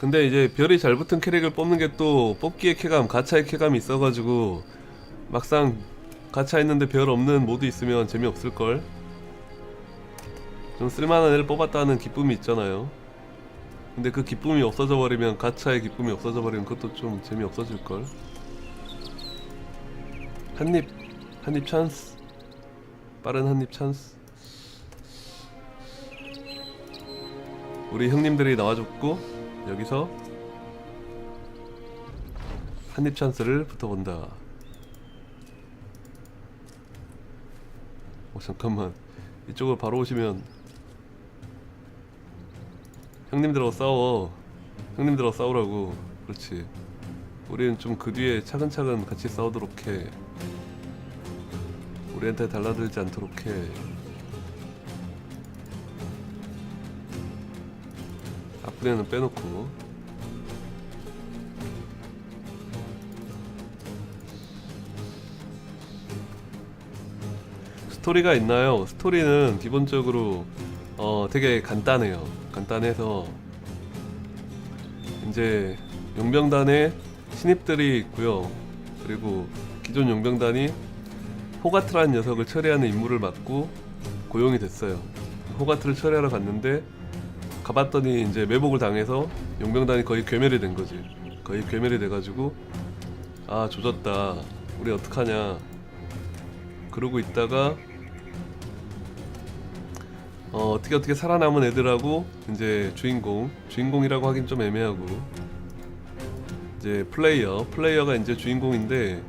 근데 이제 별이 잘 붙은 캐릭을 뽑는 게 또 뽑기의 쾌감, 가차의 쾌감이 있어가지고 막상 가차 있는데 별 없는 모드 있으면 재미없을걸? 좀 쓸만한 애를 뽑았다는 기쁨이 있잖아요. 근데 그 기쁨이 없어져 버리면 가차의 기쁨이 없어져 버리면 그것도 좀 재미없어질걸? 한입, 한입 찬스. 빠른 한입 찬스. 우리 형님들이 나와줬고 여기서 한입 찬스를 붙어본다. 어 잠깐만 이쪽으로 바로 오시면 형님들하고 싸워. 형님들하고 싸우라고. 그렇지. 우리는 좀 그 뒤에 차근차근 같이 싸우도록 해. 우리한테 달라들지 않도록 해. 앞부대는 빼놓고. 스토리가 있나요? 스토리는 기본적으로 어 되게 간단해요. 간단해서 이제 용병단에 신입들이 있고요. 그리고 기존 용병단이 호가트라는 녀석을 처리하는 임무를 맡고 고용이 됐어요. 호가트를 처리하러 갔는데 가봤더니 이제 매복을 당해서 용병단이 거의 괴멸이 된 거지. 거의 괴멸이 돼가지고 아 조졌다. 우리 어떡하냐. 그러고 있다가 어, 어떻게 어떻게 살아남은 애들하고 이제 주인공 주인공이라고 하긴 좀 애매하고 이제 플레이어 플레이어가 이제 주인공인데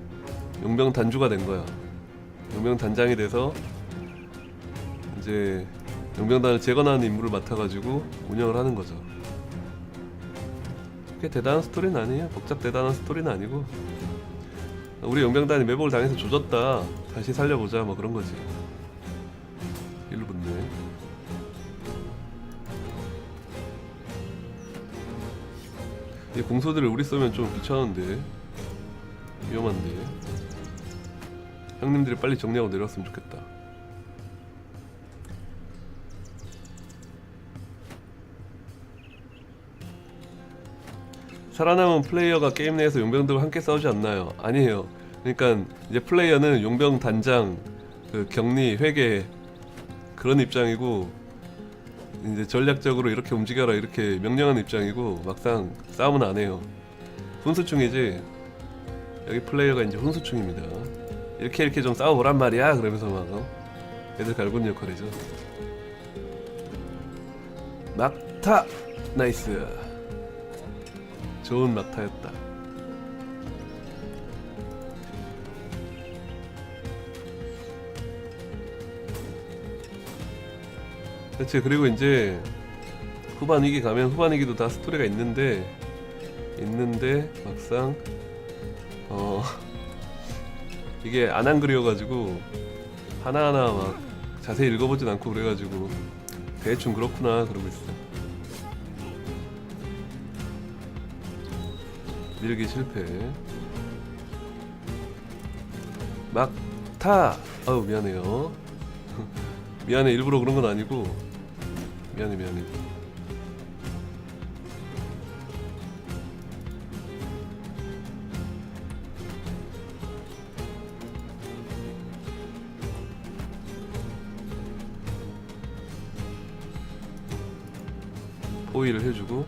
용병 단주가 된 거야 용병 단장이 돼서 이제 용병단을 재건하는 임무를 맡아가지고 운영을 하는 거죠. 그게 대단한 스토리는 아니에요. 복잡 대단한 스토리는 아니고. 우리 용병단이 매복을 당해서 조졌다. 다시 살려보자. 뭐 그런 거지. 일로 붙네. 이 공소들을 우리 쏘면 좀 귀찮은데. 위험한데. 형님들이 빨리 정리하고 내려왔으면 좋겠다 살아남은 플레이어가 게임 내에서 용병들과 함께 싸우지 않나요? 아니에요 그러니까 이제 플레이어는 용병 단장 그 격리 회계 그런 입장이고 이제 전략적으로 이렇게 움직여라 이렇게 명령하는 입장이고 막상 싸움은 안 해요. 훈수충이지. 여기 플레이어가 이제 훈수충입니다. 이렇게 이렇게 좀 싸워보란 말이야. 그러면서 막 어? 애들 갈군 역할이죠. 막타 나이스. 좋은 막타였다. 그렇지 그리고 이제 후반 위기 가면 후반 위기도 다 스토리가 있는데 있는데 막상 어 이게 안한 글이어가지고 하나하나 막 자세히 읽어보진 않고 그래가지고 대충 그렇구나 그러고 있어 밀기 실패. 막타. 아우 미안해요. 미안해. 일부러 그런 건 아니고. 미안해 미안해. 포위를 해주고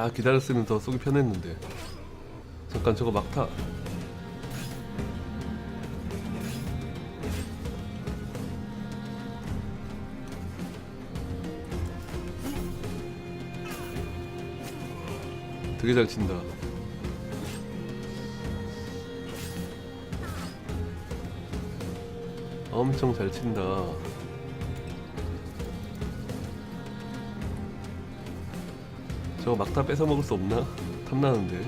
아 기다렸으면 더 쏘기 편했는데 잠깐 저거 막타 되게 잘 친다. 엄청 잘 친다. 저거 막다 뺏어 먹을 수 없나? 탐나는데.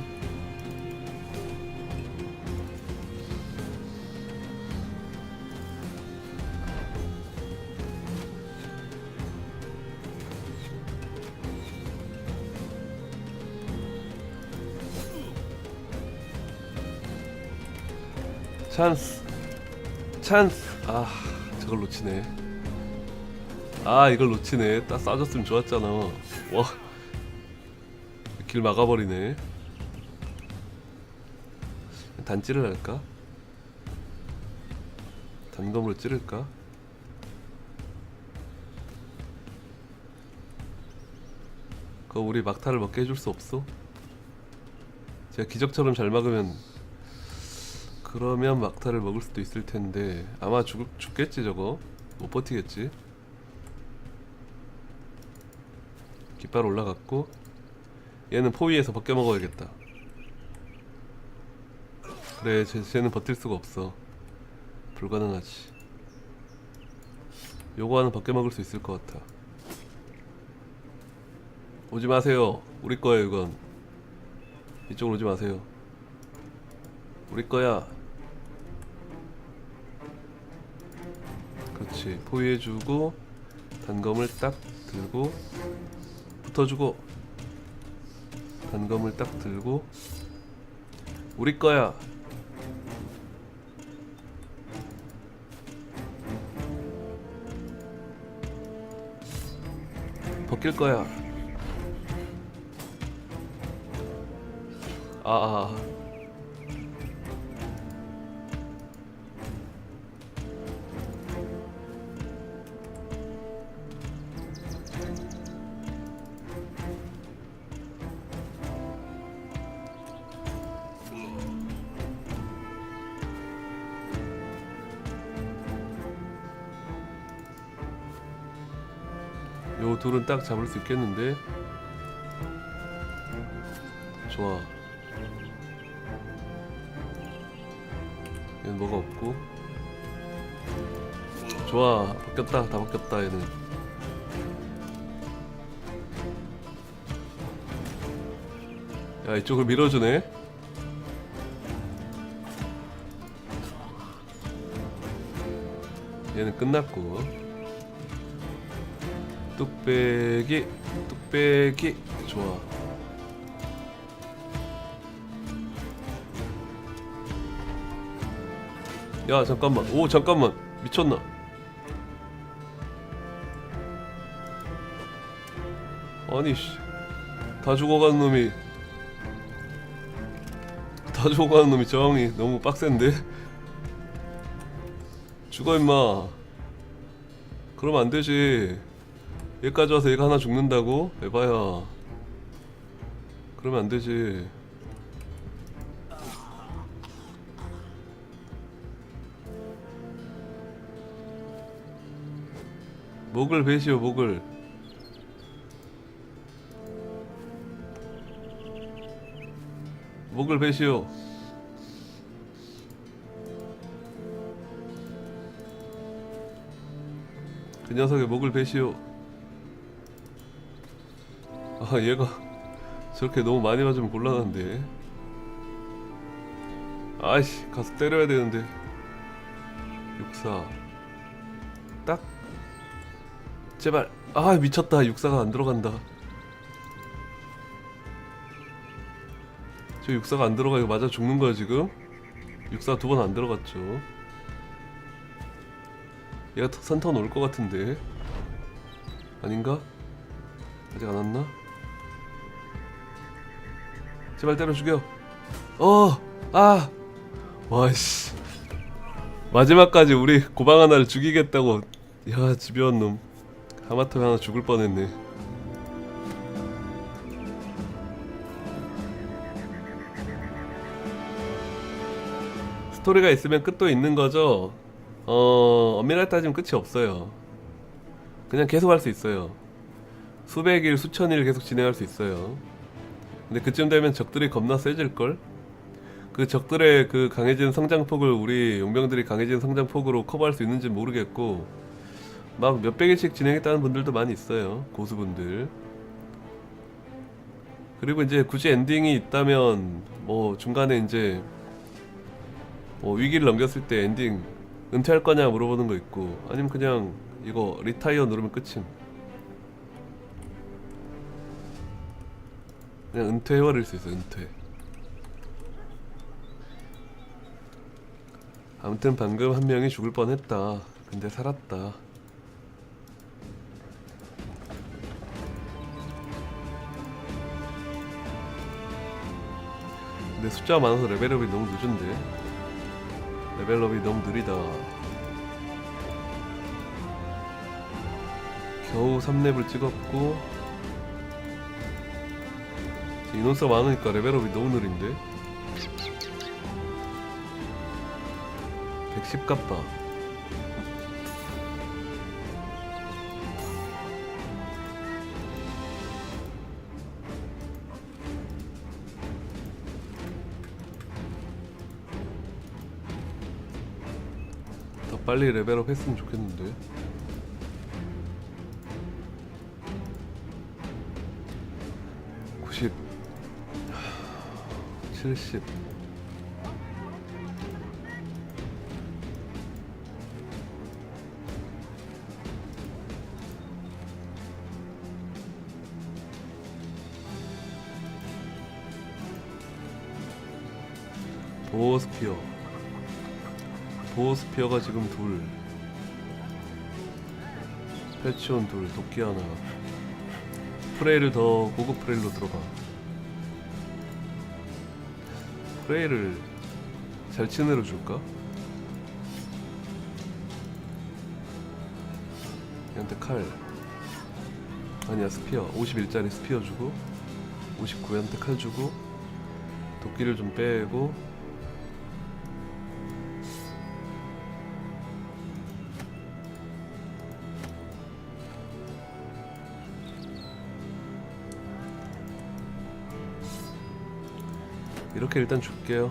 찬스. 찬스. 아 저걸 놓치네. 아 이걸 놓치네. 딱 쏴줬으면 좋았잖아. 와 길 막아버리네 단찌를 할까? 단검으로 찌를까? 그거 우리 막타를 먹게 해줄 수 없어? 제가 기적처럼 잘 막으면 그러면 막타를 먹을 수도 있을 텐데 아마 죽, 죽겠지 저거 못 버티겠지 깃발 올라갔고 얘는 포위에서 벗겨 먹어야겠다. 그래 쟤, 쟤는 버틸 수가 없어. 불가능하지. 요거 하나 벗겨 먹을 수 있을 것 같아. 오지 마세요. 우리 거예요 이건. 이쪽으로 오지 마세요. 우리 거야. 그렇지. 포위해주고 단검을 딱 들고 붙어주고 단검을 딱 들고 우리 거야 벗길 거야 아, 아. 요 둘은 딱 잡을 수 있겠는데? 좋아. 얘는 뭐가 없고? 좋아 바뀌었다 다 바뀌었다 얘는. 야 이쪽을 밀어주네. 얘는 끝났고 뚝배기 뚝배기. 좋아. 야 잠깐만. 오 잠깐만. 미쳤나? 아니 씨다 죽어가는 놈이. 다 죽어가는 놈이 저항이 너무 빡센데? 죽어 임마. 그러면 안 되지 얘까지 와서 얘가 하나 죽는다고? 에바야. 그러면 안 되지. 목을 베시오 목을. 목을 베시오. 그 녀석의 목을 베시오 아 얘가 저렇게 너무 많이 맞으면 곤란한데. 아이씨 가서 때려야 되는데. 육사. 딱. 제발. 아 미쳤다. 육사가 안 들어간다. 저 육사가 안 들어가 이거 맞아 죽는 거야 지금? 육사 두 번 안 들어갔죠. 얘가 선턴 올 것 같은데. 아닌가? 아직 안 왔나? 제발 때려 죽여. 어! 아! 와씨. 마지막까지 우리 고방 하나를 죽이겠다고. 야 집요한 놈. 하마터면 하나 죽을 뻔했네. 스토리가 있으면 끝도 있는 거죠? 어 엄밀하게 따지면 끝이 없어요. 그냥 계속 할 수 있어요. 수백 일 수천 일 계속 진행할 수 있어요 근데 그쯤 되면 적들이 겁나 세질걸. 그 적들의 그 강해지는 성장폭을 우리 용병들이 강해지는 성장폭으로 커버할 수 있는지 모르겠고 막 몇백 일씩 진행했다는 분들도 많이 있어요 고수분들. 그리고 이제 굳이 엔딩이 있다면 뭐 중간에 이제 뭐 위기를 넘겼을 때 엔딩 은퇴할 거냐 물어보는 거 있고 아니면 그냥 이거 리타이어 누르면 끝임 그냥 은퇴해버릴 수 있어 은퇴. 아무튼 방금 한 명이 죽을 뻔했다. 근데 살았다. 근데 숫자가 많아서 레벨업이 너무 늦은데? 레벨업이 너무 느리다. 겨우 3렙을 찍었고 인원수가 많으니까 레벨업이 너무 느린데? 110 값다 더 빨리 레벨업 했으면 좋겠는데 70 보호스피어. 보호스피어가 지금 둘. 패치온 둘 도끼 하나. 프레이를 더 고급 프레이로 들어가. 프레이를 애로 줄까? 얘한테 칼 아니야 스피어 51짜리 스피어 주고 59한테 칼 주고 도끼를 좀 빼고 이렇게 일단 줄게요.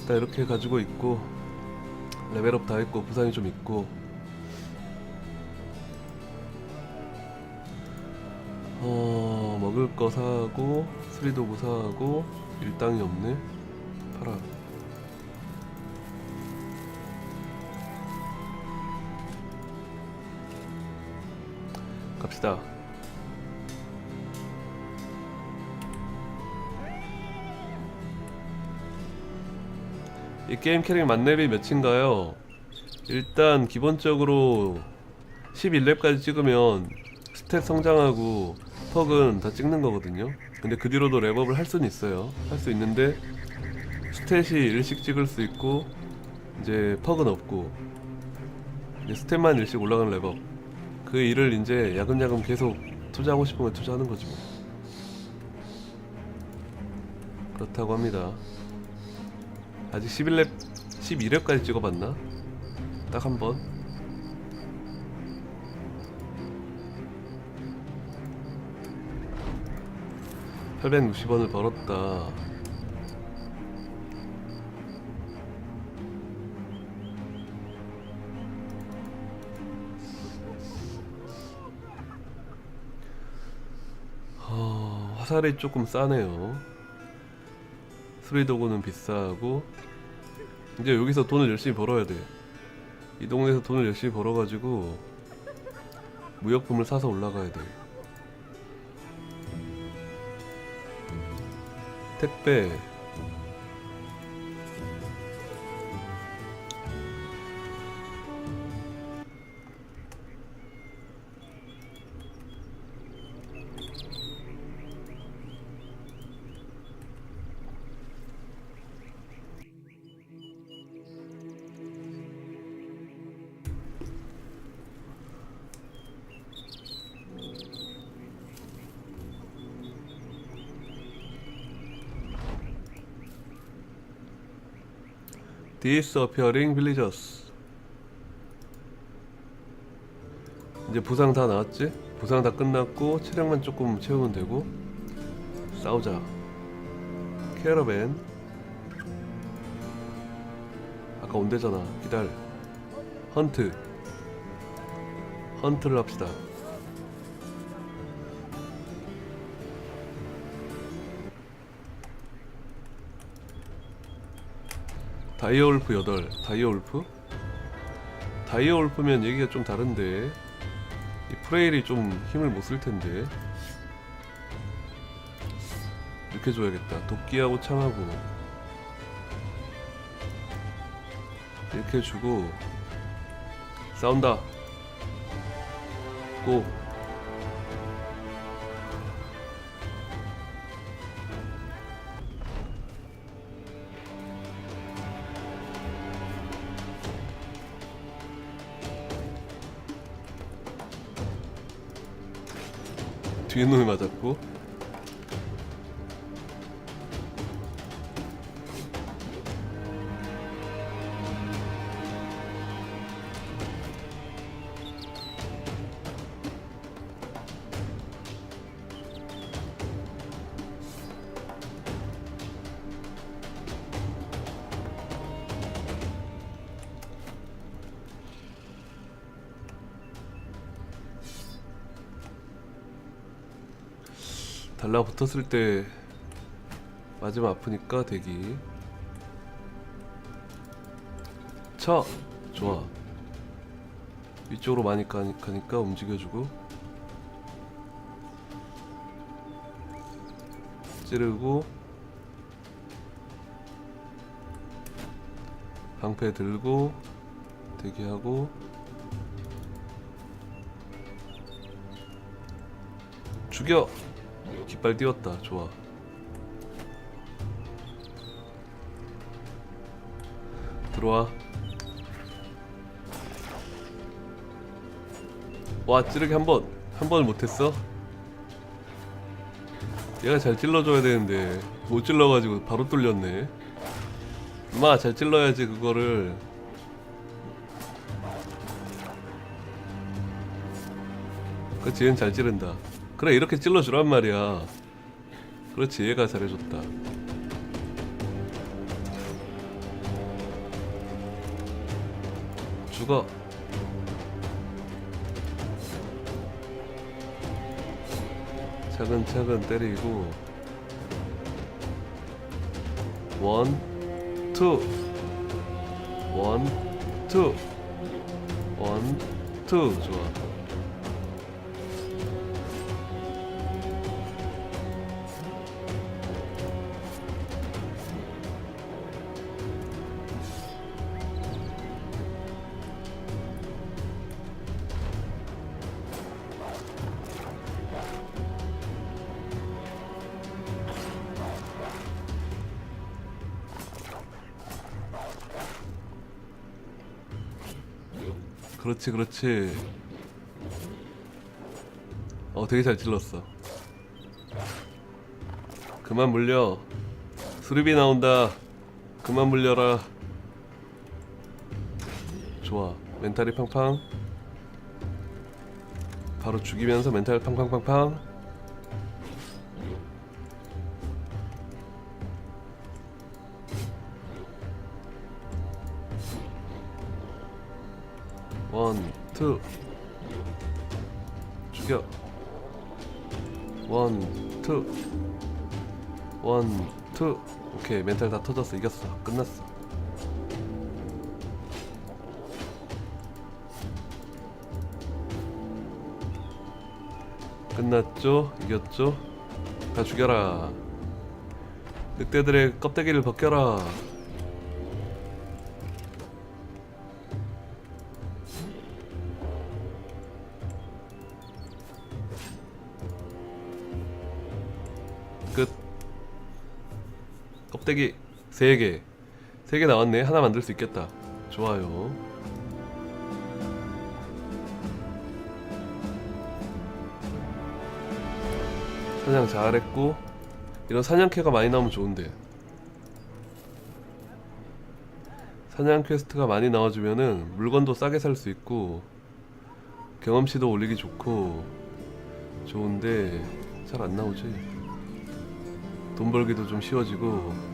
일단 이렇게 가지고 있고 레벨업 다 했고 부상이 좀 있고. 어 먹을 거 사고 수리도구 사고 일당이 없네. 팔아. 갑시다 이 게임 캐릭 만렙이 몇인가요? 일단 기본적으로 11렙까지 찍으면 스탯 성장하고 퍽은 다 찍는 거거든요. 근데 그 뒤로도 랩업을 할 수는 있어요. 할 수 있는데 스탯이 일씩 찍을 수 있고 이제 퍽은 없고 이제 스탯만 일씩 올라가는 랩업. 그 일을 이제 야금야금 계속 투자하고 싶으면 투자하는 거지 뭐. 그렇다고 합니다. 아직 11렙 12렙까지 찍어봤나? 딱 한 번. (860원을) 벌었다 어, 화살이 조금 싸네요 수리도구는 비싸고 이제 여기서 돈을 열심히 벌어야 돼. 이 동네에서 돈을 열심히 벌어가지고 무역품을 사서 올라가야 돼. 택배. Disappearing Villagers. 이제 부상 다 나왔지? 부상 다 끝났고 체력만 조금 채우면 되고 싸우자. 캐러밴. 아까 온대잖아. 기다려. 헌트. 헌트를 합시다. 다이어울프 8 다이어울프? 다이어울프면 얘기가 좀 다른데. 이 프레일이 좀 힘을 못 쓸 텐데. 이렇게 줘야겠다. 도끼하고 창하고. 이렇게 주고. 싸운다. 고 뒤에 놈이 맞았고 붙었을 때 맞으면 아프니까 대기. 쳐! 좋아. 위쪽으로 많이 가, 가니까 움직여주고. 찌르고. 방패 들고 대기하고. 죽여! 깃발 띄웠다. 좋아. 들어와. 와 찌르기 한 번. 한 번을 못했어? 얘가 잘 찔러줘야 되는데 못 찔러가지고 바로 뚫렸네. 엄마 잘 찔러야지 그거를. 그렇지 얘는 잘 찌른다. 그래 이렇게 찔러주란 말이야. 그렇지 얘가 잘해줬다. 죽어. 차근차근 때리고 원, 투, 원, 투, 원, 투 좋아. 그렇지 그렇지. 어 되게 잘 찔렀어. 그만 물려. 수리비 나온다. 그만 물려라. 좋아. 멘탈이 팡팡. 바로 죽이면서 멘탈 팡팡팡팡 원, 투. 죽여. 원, 투. 원, 투. 오케이, 멘탈 다 터졌어. 이겼어. 끝났어. 끝났죠? 이겼죠? 다 죽여라. 늑대들의 껍데기를 벗겨라. 껍데기 3개. 3개 나왔네. 하나 만들 수 있겠다. 좋아요. 사냥 잘했고 이런 사냥캐가 많이 나오면 좋은데 사냥 퀘스트가 많이 나와주면은 물건도 싸게 살 수 있고 경험치도 올리기 좋고 좋은데 잘 안 나오지 돈 벌기도 좀 쉬워지고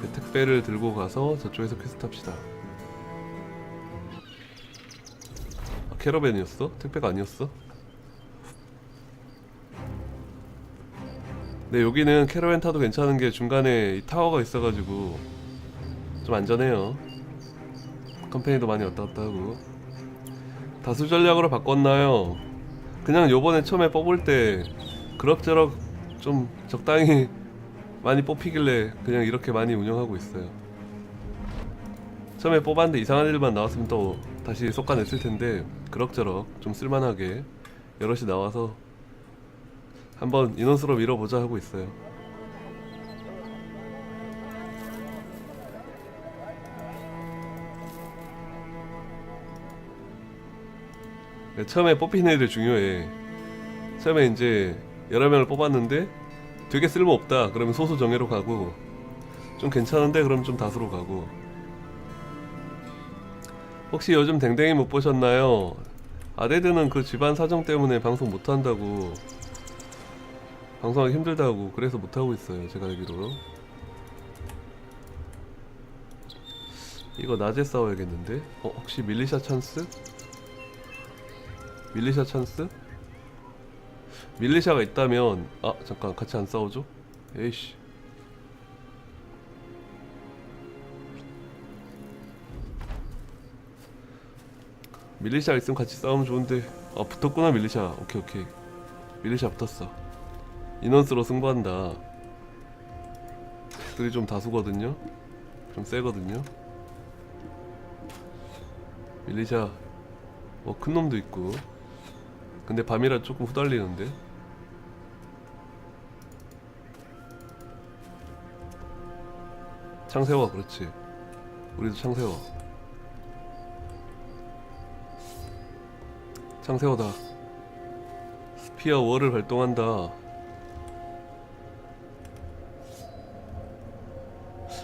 그 택배를 들고 가서 저쪽에서 퀘스트 합시다 아, 캐러밴이었어? 택배가 아니었어? 네 여기는 캐러밴 타도 괜찮은 게 중간에 이 타워가 있어가지고 좀 안전해요 컴퍼니도 많이 왔다 갔다 하고 다수 전략으로 바꿨나요? 그냥 요번에 처음에 뽑을 때 그럭저럭 좀 적당히 많이 뽑히길래 그냥 이렇게 많이 운영하고 있어요. 처음에 뽑았는데 이상한 일만 나왔으면 또 다시 솎아냈을 텐데 그럭저럭 좀 쓸만하게 여럿이 나와서 한번 인원수로 밀어보자 하고 있어요. 처음에 뽑히는 애들 중요해. 처음에 이제 여러 명을 뽑았는데 되게 쓸모 없다. 그러면 소수 정예로 가고 좀 괜찮은데 그럼 좀 다수로 가고. 혹시 요즘 댕댕이 못 보셨나요? 아데드는 그 집안 사정 때문에 방송 못 한다고 방송하기 힘들다고 그래서 못 하고 있어요. 제가 알기로. 이거 낮에 싸워야겠는데? 어, 혹시 밀리샤 찬스? 밀리샤 찬스? 밀리샤가 있다면 아 잠깐 같이 안 싸우죠? 에이씨. 밀리샤 있으면 같이 싸우면 좋은데 아 붙었구나 밀리샤. 오케이 오케이. 밀리샤 붙었어. 인원수로 승부한다. 들이 좀 다수거든요? 좀 세거든요? 밀리샤 뭐큰 놈도 있고. 근데 밤이라 조금 후달리는데 창 세워 그렇지. 우리도 창 세워 창 세워다. 스피어 월을 발동한다.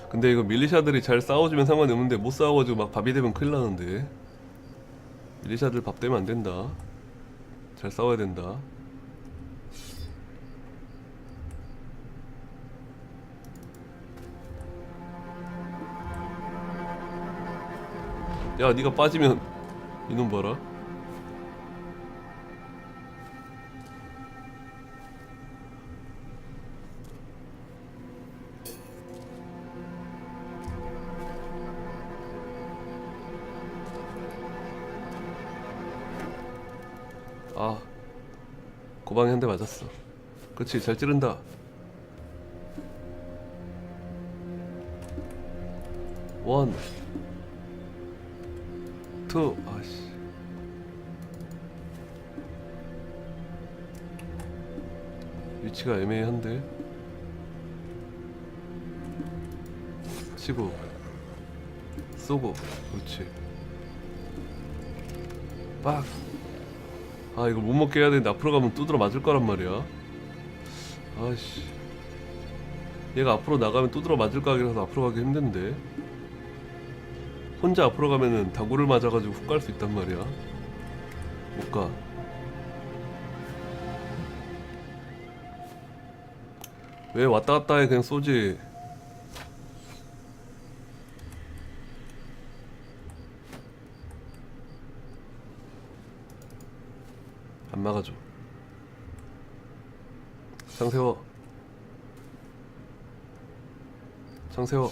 근데 이거 밀리샤들이 잘 싸워주면 상관이 없는데 못 싸워가지고 막 밥이 되면 큰일 나는데. 밀리샤들 밥 되면 안 된다. 잘 싸워야 된다. 야, 네가 빠지면 이놈 봐라. 아 고방에 한 대 맞았어. 그렇지 잘 찌른다. 원, 투, 아씨. 위치가 애매한데. 치고, 쏘고, 그렇지. 빡. 아 이거 못 먹게 해야 되는데 앞으로 가면 두드러 맞을 거란 말이야 아씨 얘가 앞으로 나가면 두드러 맞을 각이라서 앞으로 가기 힘든데 혼자 앞으로 가면은 다구를 맞아가지고 훅 갈 수 있단 말이야 못가 왜 왔다 갔다 해 그냥 쏘지 안 막아줘. 창 세워. 창 세워.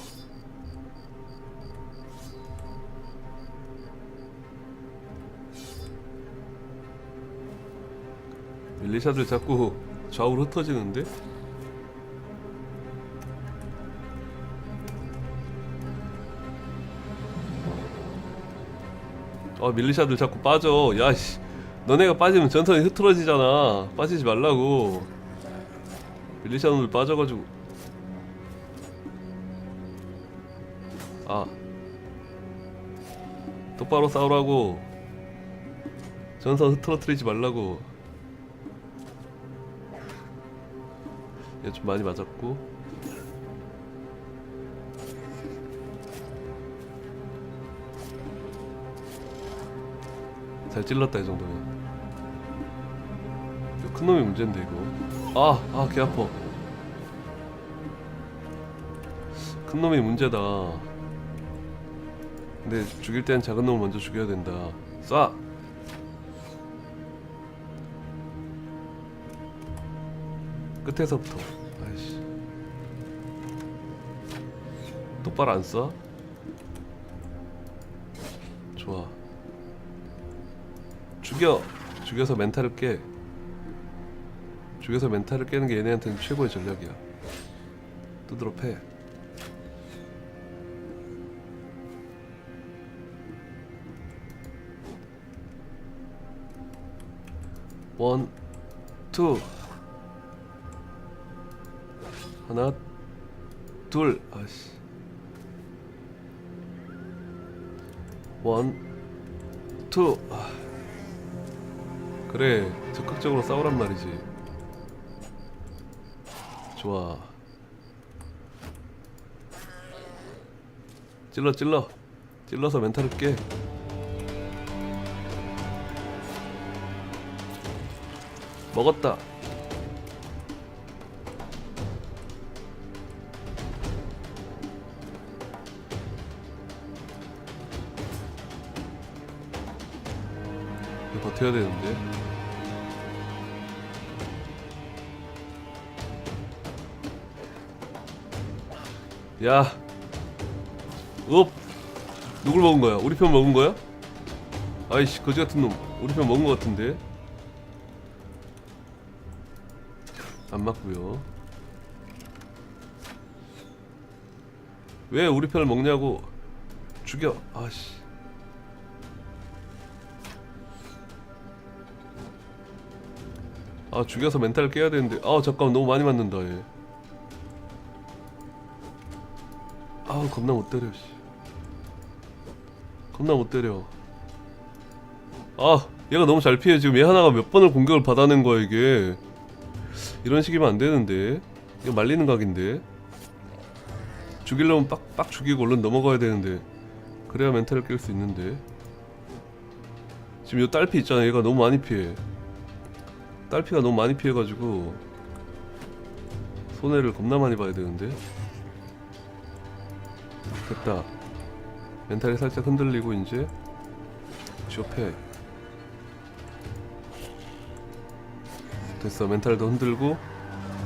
밀리샤들 자꾸 좌우로 흩어지는데? 아 밀리샤들 자꾸 빠져. 야씨. 너네가 빠지면 전선이 흐트러지잖아. 빠지지 말라고. 밀리샤놈들 빠져가지고. 아. 똑바로 싸우라고. 전선 흐트러뜨리지 말라고. 좀 많이 맞았고. 잘 찔렀다 이 정도면. 큰 놈이 문제인데 이거. 아, 아, 개 아파. 큰 놈이 문제다. 근데 죽일 땐 작은 놈을 먼저 죽여야 된다. 쏴. 끝에서부터. 똑바로 안 쏴? 좋아. 죽여! 죽여서 멘탈을 깨. 죽여서 멘탈을 깨는 게 얘네한테는 최고의 전략이야. 두드러 패. 원, 투. 하나, 둘. 아씨. 원, 투. 아. 그래 적극적으로 싸우란 말이지 좋아 찔러 찔러 찔러서 멘탈을 깨 먹었다 버텨야 되는데 야 업! 누굴 먹은 거야? 우리 편 먹은 거야? 아이씨 거지 같은 놈 우리 편 먹은 거 같은데 안 맞고요 왜 우리 편을 먹냐고 죽여 아씨 아 죽여서 멘탈 깨야 되는데. 아 잠깐 너무 많이 맞는다 얘. 아우 겁나 못 때려 씨. 겁나 못 때려. 아 얘가 너무 잘 피해. 지금 얘 하나가 몇 번을 공격을 받아낸 거야 이게. 이런 식이면 안 되는데. 이거 말리는 각인데. 죽이려면 빡, 빡 죽이고 얼른 넘어가야 되는데. 그래야 멘탈을 깰 수 있는데. 지금 요 딸피 있잖아. 얘가 너무 많이 피해 딸피가 너무 많이 피해가지고 손해를 겁나 많이 봐야 되는데. 됐다. 멘탈이 살짝 흔들리고 이제 쇼패 됐어. 멘탈도 흔들고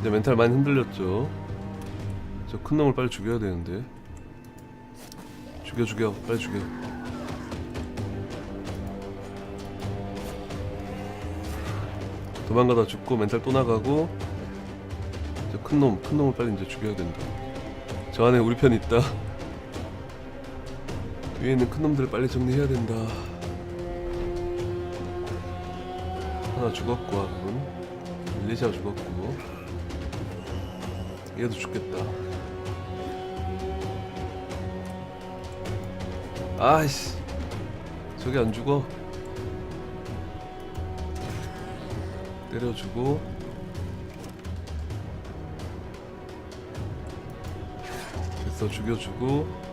이제 멘탈 많이 흔들렸죠. 저 큰 놈을 빨리 죽여야 되는데. 죽여 죽여. 빨리 죽여 도망가다 죽고 멘탈 또 나가고 저큰놈 큰 놈을 빨리 이제 죽여야 된다. 저 안에 우리 편 있다. 위에 있는 큰 놈들을 빨리 정리해야 된다. 하나 죽었고 아군. 밀리샤 죽었고. 얘도 죽겠다. 아이씨. 저기 안 죽어 때려주고 됐어 죽여주고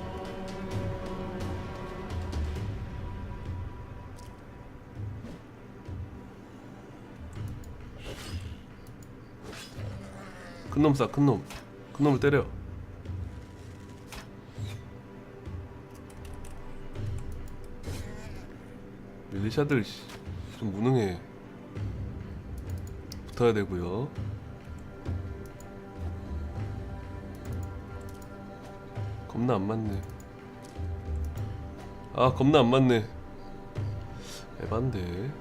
큰놈 쏴, 큰 놈. 큰 놈을 때려. 밀리샤들 씨, 좀 무능해. 붙어야 되고요. 겁나 안 맞네. 아, 겁나 안 맞네. 에반데.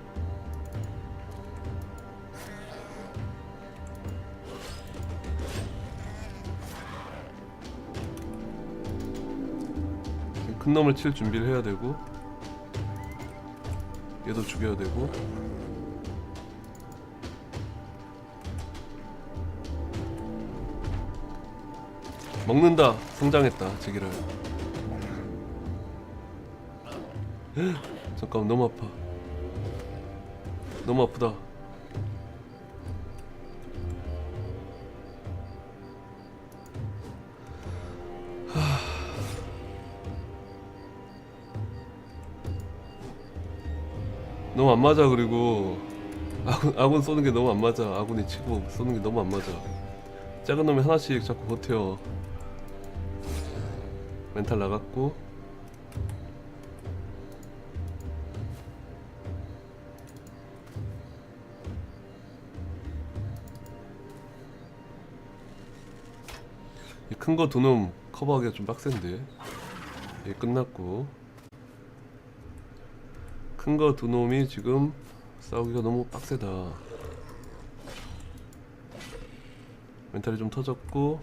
큰 놈을 칠 준비를 해야 되고 얘도 죽여야 되고 먹는다. 성장했다. 제기를 잠깐 너무 아파. 너무 아프다. 너무 안 맞아 그리고. 아군 아군 쏘는 게 너무 안 맞아. 아군이 치고 쏘는 게 너무 안 맞아. 작은 놈이 하나씩 자꾸 버텨 멘탈 나갔고. 이큰거 두놈 커버하기가 좀 빡센데. 얘 끝났고. 큰 거 두 놈이 지금 싸우기가 너무 빡세다. 멘탈이 좀 터졌고